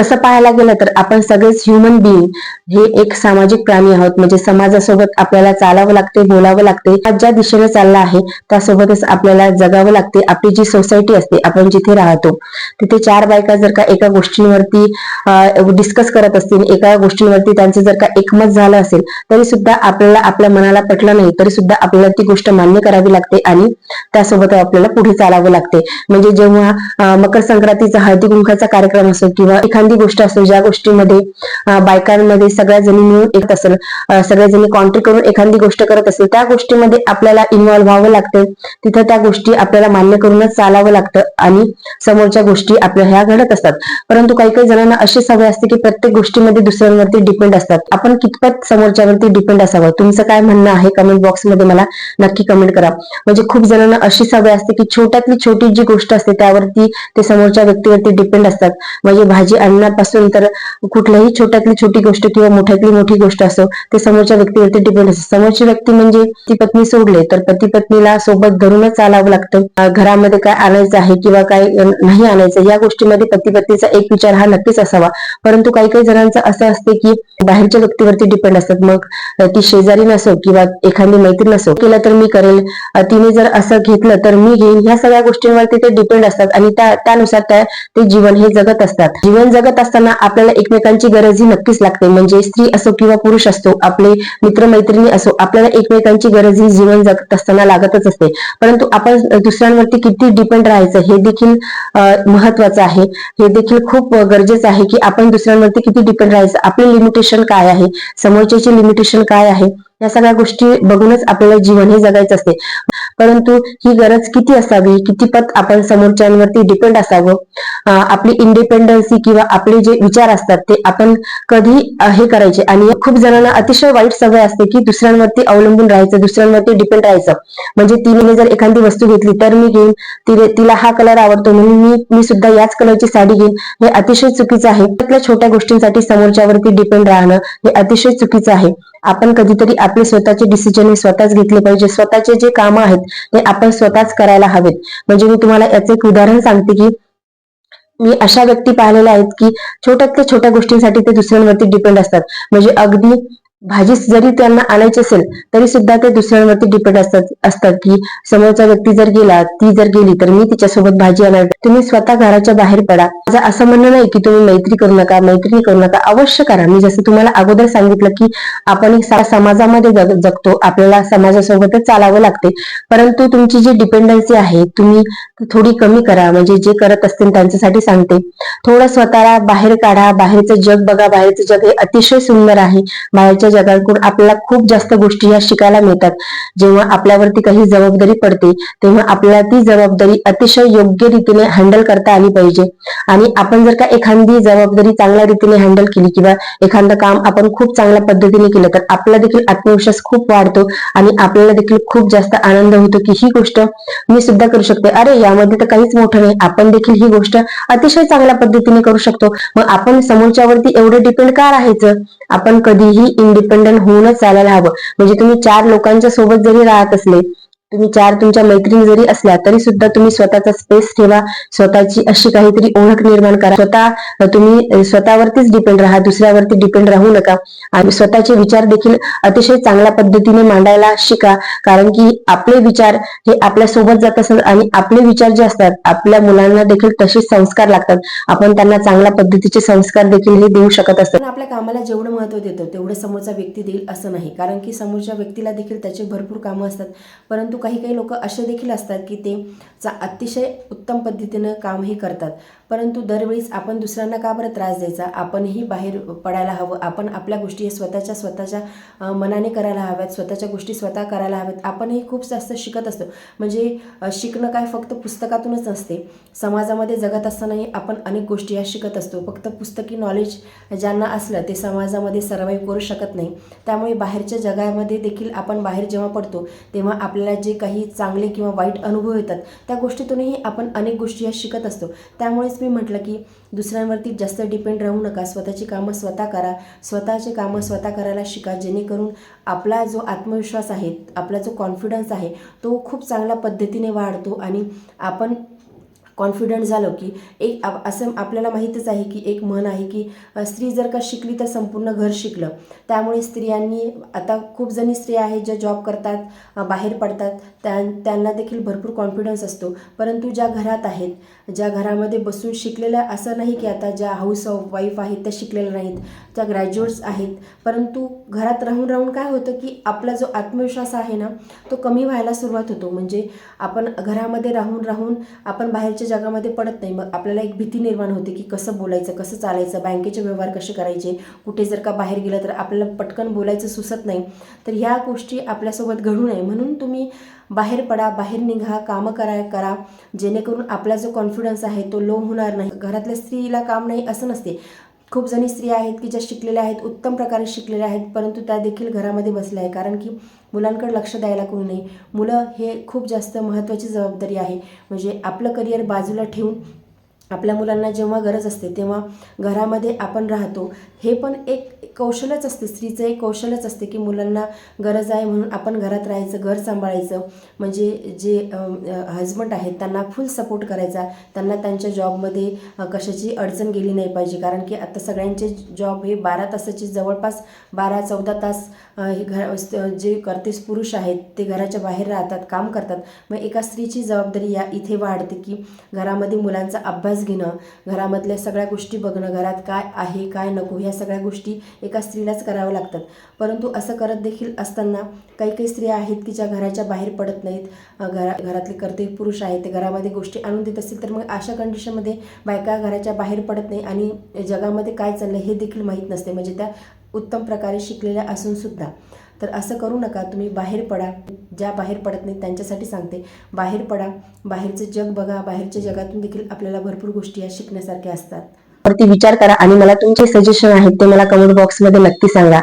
तसं पाहायला गेलं तर आपण सगळेच ह्युमन बिईंग हे एक सामाजिक प्राणी आहोत. म्हणजे समाजासोबत आपल्याला चालावं लागते बोलावं लागते. ज्या दिशेने चालला आहे त्यासोबतच आपल्याला जगावं लागते. आपली जी सोसायटी असते आपण जिथे राहतो तिथे चार बायका जर का एका गोष्टींवरती डिस्कस करत असतील एका गोष्टींवरती त्यांचं जर का एकमत झालं असेल तरी सुद्धा आपल्याला आपल्या मनाला पटलं नाही तरी सुद्धा आपल्याला ती गोष्ट मान्य करावी लागते आणि त्यासोबत आपल्याला पुढे चालावं लागते. म्हणजे जेव्हा मकर संक्रांतीचा हळदी कुंकाचा कार्यक्रम असो किंवा एखादी गोष्ट असेल ज्या गोष्टीमध्ये बायकांमध्ये सगळ्या जणी मिळून येत असेल सगळ्या जणी कॉन्ट्री करून एखादी गोष्ट करत असेल त्या गोष्टीमध्ये आपल्याला इन्व्हॉल्व्ह व्हावं लागते. तिथं त्या गोष्टी आपल्याला मान्य करूनच चालावं लागतं आणि समोरच्या गोष्टी आपल्या ह्या घडत असतात. परंतु काही काही जणांना अशी सवय असते की प्रत्येक गोष्टीमध्ये दुसऱ्यांवरती डिपेंड असतात. आपण कितपत समोरच्यावरती डिपेंड असावं? तुमचं काय म्हणणं आहे? कमेंट बॉक्समध्ये मला नक्की कमेंट करा. म्हणजे खूप जणांना अशी सवय असते की छोट्यातली छोटी जी गोष्ट असते त्यावरती ते समोरच्या व्यक्तीवरती डिपेंड असतात. म्हणजे भाजी आणण्यापासून तर कुठल्याही छोट्यातली छोटी गोष्ट किंवा मोठ्यातली मोठी गोष्ट असो ते समोरच्या व्यक्तीवरती डिपेंड असते. समोरची व्यक्ती म्हणजे ती पत्नी सोडले तर पती पत्नीला सोबत धरूनच चालावं लागतं. घरामध्ये काय आणायचं आहे किंवा काय नाही आणायचं या गोष्टीमध्ये पती पत्नीचा एक विचार हा नक्कीच असावा. परंतु काही काही जणांचं असं असते की बाहेरच्या व्यक्तीवरती डिपेंड असतात. मग ती शेजारी नसो किंवा एखादी मैत्रीण नसो केलं तर मी करेल. तिने जर असं घेतलं तर मी घेईन. ह्या सगळ्या गोष्टींवरती ते डिपेंड असतात आणि त्या त्यानुसार त्या ते जीवन हे जगत असतात. जीवन जगत असताना आपल्याला एकमेकांची गरज ही नक्कीच लागते. म्हणजे स्त्री असो किंवा पुरुष असतो आपले मित्रमैत्रिणी असो आपल्याला एकमेकांची गरज ही जीवन जगत असताना लागतच असते. परंतु आपण दुसऱ्यांवरती किती डिपेंड राहायचं हे देखील महत्वाचं आहे. हे देखील खूप गरजेचं आहे की आपण दुसऱ्यांवरती किती डिपेंड राहायचं. आपले लिमिटेशन काय आहे? समोरच्याचे लिमिटेशन काय आहे? या सगळ्या गोष्टी बघूनच आपल्याला जीवन हे जगायचं असते. परंतु ही गरज किती असावी? कितीपत आपण समोरच्यांवरती डिपेंड असावं? आपली इंडिपेंडन्सी किंवा आपले जे विचार असतात ते आपण कधी हे करायचे? आणि खूप जणांना अतिशय वाईट सवय असते की दुसऱ्यांवरती अवलंबून राहायचं दुसऱ्यांवरती डिपेंड राहायचं. म्हणजे तिने जर एखादी वस्तू घेतली तर मी घेईन. तिने तिला हा कलर आवडतो म्हणून मी मी सुद्धा याच कलरची साडी घेईन. हे अतिशय चुकीचं आहे. त्यातल्या छोट्या गोष्टींसाठी समोरच्यावरती डिपेंड राहणं हे अतिशय चुकीचं आहे. आपण कधीतरी आपले स्वतःचे डिसिजन हे स्वतःच घेतले पाहिजे. स्वतःचे जे काम आहेत ते आपण स्वतःच करायला हवेत. म्हणजे मी तुम्हाला याचं एक उदाहरण सांगते की मी अशा व्यक्ती पाहिलेल्या आहेत की छोट्यातल्या छोट्या गोष्टींसाठी ते दुसऱ्यांवरती डिपेंड असतात. म्हणजे अगदी भाजी जरी त्यांना आणायची असेल तरी सुद्धा ते दुसऱ्यांवरती डिपेंड असतात असतात की समोरचा व्यक्ती जर गेला ती जर गेली तर मी तिच्यासोबत भाजी आणणार तुम्ही स्वतः घराच्या बाहेर पडा. माझं असं म्हणणं नाही की तुम्ही मैत्री करू नका मैत्री करू नका. अवश्य करा. मी जसं तुम्हाला अगोदर सांगितलं की आपण एक समाजामध्ये जग- जगतो. आपल्याला समाजासोबतच चालावं लागते. परंतु तुमची जी डिपेंडन्सी आहे तुम्ही थोडी कमी करा. म्हणजे जे करत असतील त्यांच्यासाठी सांगते. थोडं स्वतःला बाहेर काढा. बाहेरचं जग बघा. बाहेरचं जग हे अतिशय सुंदर आहे. बाहेरच्या या जगाकडून आपल्याला खूप जास्त गोष्टी या शिकायला मिळतात. जेव्हा आपल्यावरती काही जबाबदारी पडते तेव्हा आपल्याला ती जबाबदारी अतिशय योग्य रीतीने हँडल करता आली पाहिजे. आणि आपण जर का एखादी जबाबदारी चांगल्या रीतीने हँडल केली किंवा एखादं काम आपण खूप चांगल्या पद्धतीने केलं तर आपला देखील आत्मविश्वास खूप वाढतो आणि आपल्याला देखील खूप जास्त आनंद होतो की ही गोष्ट मी सुद्धा करू शकते. अरे यामध्ये तर काहीच मोठं नाही. आपण देखील ही गोष्ट अतिशय चांगल्या पद्धतीने करू शकतो. मग आपण समोरच्यावरती एवढं डिपेंड का राहायचं? आपण कधीही इंडिया डिपेंडंट होऊनच चालायला हवं. म्हणजे तुम्ही चार लोकांच्या सोबत जरी राहत असले तुम्ही चार तुमच्या मैत्रिणी जरी असल्या तरी सुद्धा तुम्ही स्वतःचा स्पेस ठेवा. स्वतःची अशी काहीतरी ओळख निर्माण करा. स्वतः तुम्ही स्वतःवरतीच डिपेंड राहा दुसऱ्यावरती डिपेंड राहू नका. आणि स्वतःचे विचार देखील अतिशय चांगल्या पद्धतीने मांडायला शिका. कारण की आपले विचार हे आपल्यासोबत जात असतात आणि आपले विचार जे असतात आपल्या मुलांना देखील तसेच संस्कार लागतात. आपण त्यांना चांगल्या पद्धतीचे संस्कार देखील हे देऊ शकत असतात आपल्या कामाला जेवढं महत्त्व देतो तेवढं समोरचा व्यक्ती देईल असं नाही. कारण की समोरच्या व्यक्तीला देखील त्याचे भरपूर कामं असतात. परंतु काही काही लोक असे देखील असतात की ते चा अतिशय उत्तम पद्धतीनं कामही करतात. परंतु दरवेळीस आपण दुसऱ्यांना का बरं त्रास द्यायचा? आपणही बाहेर पडायला हवं. आपण आपल्या गोष्टी हे स्वतःच्या स्वतःच्या मनाने करायला हव्यात. स्वतःच्या गोष्टी स्वतः करायला हव्यात. आपणही खूप जास्त शिकत असतो. म्हणजे शिकणं काय फक्त पुस्तकातूनच नसते. समाजामध्ये जगत असतानाही आपण अनेक गोष्टी या शिकत असतो. फक्त पुस्तकी नॉलेज ज्यांना असलं ते समाजामध्ये सर्वाईव्ह करू शकत नाही. त्यामुळे बाहेरच्या जगामध्ये देखील आपण बाहेर जेव्हा पडतो तेव्हा आपल्याला जे काही चांगले किंवा वाईट अनुभव येतात त्या गोष्टीतूनही आपण अनेक गोष्टी या शिकत असतो. त्यामुळेच मी म्हटलं की दुसऱ्यांवरती जास्त डिपेंड राहू नका. स्वतःची कामं स्वतः करा. स्वतःची कामं स्वतः करायला शिका. जेणेकरून आपला जो आत्मविश्वास आहे आपला जो कॉन्फिडन्स आहे तो खूप चांगल्या पद्धतीने वाढतो आणि आपण कॉन्फिडंट झालं की एक असं आपल्याला माहीतच आहे की एक म्हण आहे की स्त्री जर का शिकली तर संपूर्ण घर शिकलं. त्यामुळे स्त्रियांनी आता खूप जणी स्त्रिया आहेत ज्या जॉब करतात बाहेर पडतात. त्या त्यांना देखील भरपूर कॉन्फिडन्स असतो. परंतु ज्या घरात आहेत ज्या घरामध्ये बसून शिकलेल्या असं नाही की आता ज्या हाऊस ऑफ वाईफ आहेत त्या शिकलेल्या नाहीत त्या ग्रॅज्युएट्स आहेत. परंतु घरात राहून राहून काय होतं की आपला जो आत्मविश्वास आहे ना तो कमी व्हायला सुरुवात होतो. म्हणजे आपण घरामध्ये राहून राहून आपण बाहेरच्या जगामध्ये पडत नाही. मग आपल्याला एक भीती निर्माण होते की कसं बोलायचं कसं चालायचं बँकेचे व्यवहार कसे करायचे? कुठे जर का बाहेर गेलं तर आपल्याला पटकन बोलायचं सुचत नाही. तर ह्या गोष्टी आपल्यासोबत घडू नये. म्हणून तुम्ही बाहेर पडा बाहेर निघा कामं करा करा. जेणेकरून आपला जो कॉन्फिडन्स आहे तो लो होणार नाही. घरातल्या स्त्रीला काम नाही असं नसते. खूप जणी स्त्रिया आहेत की ज्या शिकलेल्या आहेत उत्तम प्रकारे शिकलेल्या आहेत परंतु त्या देखील घरामध्ये बसल्या आहे कारण की मुलांकडे लक्ष द्यायला कोणी नाही. मुलं हे खूप जास्त महत्त्वाची जबाबदारी आहे. म्हणजे आपलं करिअर बाजूला ठेवून आपल्या मुलांना जेव्हा गरज असते तेव्हा घरामध्ये आपण राहतो. हे पण एक कौशलच असते स्त्रीचं एक कौशलच असते की मुलांना गरज आहे म्हणून आपण घरात राहायचं घर सांभाळायचं. म्हणजे जे हजबंड आहेत त्यांना फुल सपोर्ट करायचा. त्यांना त्यांच्या जॉबमध्ये कशाची अडचण गेली नाही पाहिजे. कारण की आता सगळ्यांचे जॉब हे बारा तासाचे जवळपास बारा चौदा तास हे घर जे कर्तेस पुरुष आहेत ते घराच्या बाहेर राहतात काम करतात. मग एका स्त्रीची जबाबदारी या इथे वाढते की घरामध्ये मुलांचा अभ्यास घेणं घरामधल्या सगळ्या गोष्टी बघणं घरात काय आहे काय नको ह्या सगळ्या गोष्टी एका स्त्रीलाच कराव्या लागतात. परंतु असं करत देखील असताना काही काही स्त्रिया आहेत की ज्या घराच्या बाहेर पडत नाहीत. घरा घरातले करते पुरुष आहेत ते घरामध्ये गोष्टी आणून देत असतील तर मग अशा कंडिशनमध्ये बायका घराच्या बाहेर पडत नाही आणि जगामध्ये काय चाललं हे देखील माहीत नसते. म्हणजे त्या उत्तम प्रकारे शिकलेल्या असून सुद्धा. तर असं करू नका तुम्ही बाहेर पडा. ज्या बाहेर पडत नाहीत त्यांच्यासाठी सांगते. बाहेर पडा. बाहेरचं जग बघा. बाहेरच्या जगातून देखील आपल्याला भरपूर गोष्टी या शिकण्यासारख्या असतात. वरती विचार करा आणि मला तुमचे सजेशन आहेत ते मला कमेंट बॉक्समध्ये नक्की सांगा.